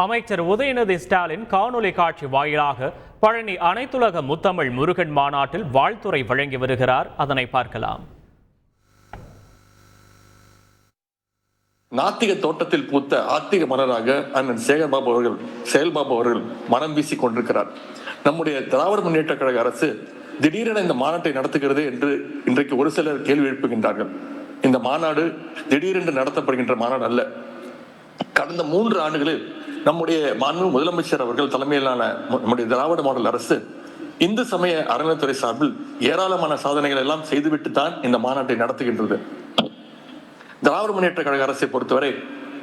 அமைச்சர் உதயநிதி ஸ்டாலின் காணொலி காட்சி வாயிலாக பழனி அனைத்துலக முத்தமிழ் முருகன் மாநாட்டில் வாழ்த்துரை வழங்கி வருகிறார். அதனை பார்க்கலாம். நாத்திக தோட்டத்தில் பூத்த ஆத்திக மலராக அண்ணன் சேகர்பாபு அவர்கள் செயல்பாபு அவர்கள் மனம் வீசிக் கொண்டிருக்கிறார். நம்முடைய திராவிட முன்னேற்ற கழக அரசு திடீரென இந்த மாநாட்டை நடத்துகிறது என்று இன்றைக்கு ஒரு சிலர் கேள்வி எழுப்புகின்றார்கள். இந்த மாநாடு திடீரென்று நடத்தப்படுகின்ற மாநாடு அல்ல. கடந்த மூன்று ஆண்டுகளில் நம்முடைய மாண்பு முதலமைச்சர் அவர்கள் தலைமையிலான நம்முடைய திராவிட மாடல் அரசு இந்து சமய அறநிலைத்துறை சார்பில் ஏராளமான சாதனைகள் எல்லாம் செய்துவிட்டு தான் இந்த மாநாட்டை நடத்துகின்றது. திராவிட முன்னேற்ற கழக அரசை பொறுத்தவரை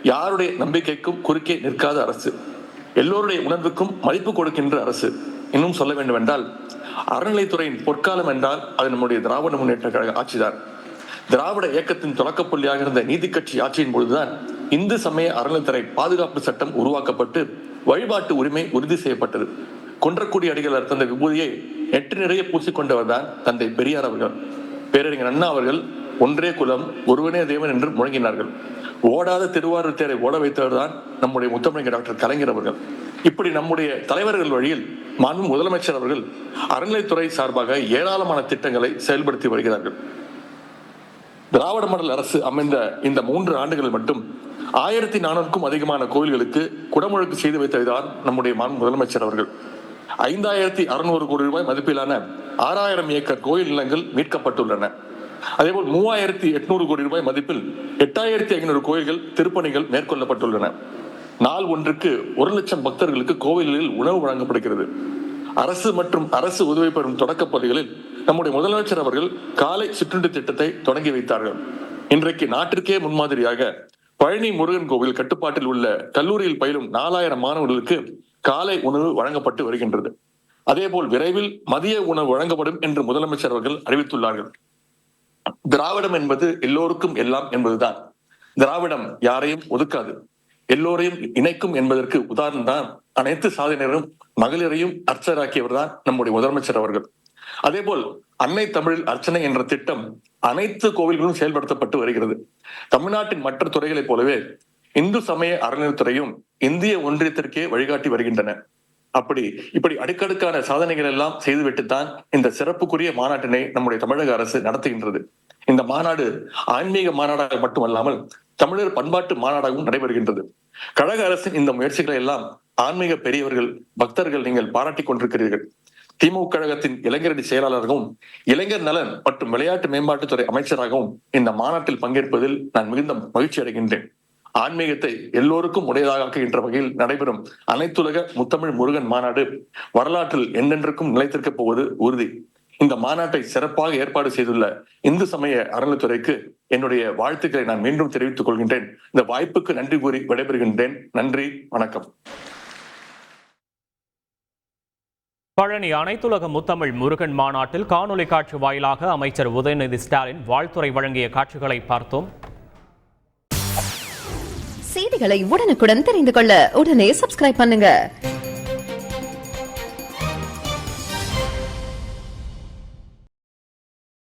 யாருடைய நம்பிக்கைக்கும் குறுக்கே நிற்காத அரசு. எல்லோருடைய உணர்வுக்கும் மதிப்பு கொடுக்கின்ற அரசு. இன்னும் சொல்ல வேண்டும் என்றால் அறநிலைத்துறையின் பொற்காலம் என்றால் அது நம்முடைய திராவிட முன்னேற்ற கழக ஆட்சிதான். திராவிட இயக்கத்தின் தொடக்கப் புள்ளியாக இருந்த நீதி கட்சி ஆட்சியின் பொழுதுதான் இந்து சமய அறநிலைத்துறை பாதுகாப்பு சட்டம் உருவாக்கப்பட்டு வழிபாட்டு உரிமை உறுதி செய்யப்பட்டது. குன்றக்குடி அடிகளார் தந்த விபூதியை நெற்றி நிறைய பூசிக்கொண்டவர் தான் தந்தை பெரியார் அவர்கள். பேரறிஞர் அண்ணா அவர்கள் ஒன்றே குலம் ஒருவனே தேவன் என்று முழங்கினார்கள். ஓடாத திருவாரூர் தேரை ஓட வைத்தவர் தான் நம்முடைய முத்தமிழர் டாக்டர் கலைஞர் அவர்கள். இப்படி நம்முடைய தலைவர்கள் வழியில் மாண்பு முதலமைச்சர் அவர்கள் அறநிலைத்துறை சார்பாக ஏராளமான திட்டங்களை செயல்படுத்தி வருகிறார்கள். திராவிட மண்டல் அரசு அமைந்த இந்த மூன்று ஆண்டுகளில் மட்டும் ஆயிரத்தி நானூறுக்கும் அதிகமான கோயில்களுக்கு குடமுழுக்கு செய்து வைத்ததுதான் நம்முடைய முதலமைச்சர் அவர்கள். ஐந்தாயிரத்தி அறுநூறு கோடி ரூபாய் மதிப்பிலான ஆறாயிரம் ஏக்கர் கோயில் நிலங்கள் மீட்கப்பட்டுள்ளன. அதேபோல் மூவாயிரத்தி எட்நூறு கோடி ரூபாய் மதிப்பில் எட்டாயிரத்தி ஐநூறு கோயில்கள் திருப்பணிகள் மேற்கொள்ளப்பட்டுள்ளன. நாள் ஒன்றுக்கு ஒரு லட்சம் பக்தர்களுக்கு கோவில்களில் உணவு வழங்கப்படுகிறது. அரசு மற்றும் அரசு உதவி பெறும் தொடக்கப் பள்ளிகளில் நம்முடைய முதலமைச்சர் அவர்கள் காலை சிற்றுண்டி திட்டத்தை தொடங்கி வைத்தார்கள். இன்றைக்கு நாட்டிற்கே முன்மாதிரியாக பழனி முருகன் கோவில் கட்டுப்பாட்டில் உள்ள கல்லூரியில் பயிலும் நாலாயிரம் மாணவர்களுக்கு காலை உணவு வழங்கப்பட்டு வருகின்றது. அதேபோல் விரைவில் மதிய உணவு வழங்கப்படும் என்று முதலமைச்சர் அவர்கள் அறிவித்துள்ளார்கள். திராவிடம் என்பது எல்லோருக்கும் எல்லாம் என்பதுதான். திராவிடம் யாரையும் ஒதுக்காது. எல்லோரையும் இணைக்கும் என்பதற்கு உதாரணம் தான் அனைத்து சாதனையரும் மகளிரையும் அர்ச்சராக்கியவர் தான் நம்முடைய முதலமைச்சர் அவர்கள். அதே போல் அன்னை தமிழில் அர்ச்சனை என்ற திட்டம் அனைத்து கோவில்களும் செயல்படுத்தப்பட்டு வருகிறது. தமிழ்நாட்டின் மற்ற துறைகளைப் போலவே இந்து சமய அறநிலைத்துறையும் இந்திய ஒன்றியத்திற்கே வழிகாட்டி வருகின்றன. அப்படி இப்படி அடுக்கடுக்கான சாதனைகள் எல்லாம் செய்துவிட்டுத்தான் இந்த சிறப்புக்குரிய மாநாட்டினை நம்முடைய தமிழக அரசு நடத்துகின்றது. இந்த மாநாடு ஆன்மீக மாநாடாக மட்டுமல்லாமல் தமிழர் பண்பாட்டு மாநாடாகவும் நடைபெறுகின்றது. கழக அரசின் இந்த முயற்சிகளை எல்லாம் ஆன்மீக பெரியவர்கள் பக்தர்கள் நீங்கள் பாராட்டிக் கொண்டிருக்கிறீர்கள். திமுக கழகத்தின் இளைஞரணி செயலாளராகவும் இளைஞர் நலன் மற்றும் விளையாட்டு மேம்பாட்டுத்துறை அமைச்சராகவும் இந்த மாநாட்டில் பங்கேற்பதில் நான் மிகுந்த மகிழ்ச்சி அடைகின்றேன். ஆன்மீகத்தை எல்லோருக்கும் உடையதாக வகையில் நடைபெறும் அனைத்துலக முத்தமிழ் முருகன் மாநாடு வரலாற்றில் என்றென்றுக்கும் நிலைத்திருக்கப் போவது உறுதி. இந்த மாநாட்டை சிறப்பாக ஏற்பாடு செய்துள்ள இந்து சமய அறநிலைத்துறைக்கு என்னுடைய வாழ்த்துக்களை நான் மீண்டும் தெரிவித்துக் கொள்கின்றேன். இந்த வாய்ப்புக்கு நன்றி கூறி விடைபெறுகின்றேன். நன்றி வணக்கம். பழனி அனைத்துலக முத்தமிழ் முருகன் மாநாட்டில் காணொலி காட்சி வாயிலாக அமைச்சர் உதயநிதி ஸ்டாலின் வாழ்த்துரை வழங்கிய காட்சிகளை பார்த்தோம். செய்திகளை உடனுக்குடன் தெரிந்து கொள்ள உடனே சப்ஸ்கிரைப் பண்ணுங்க.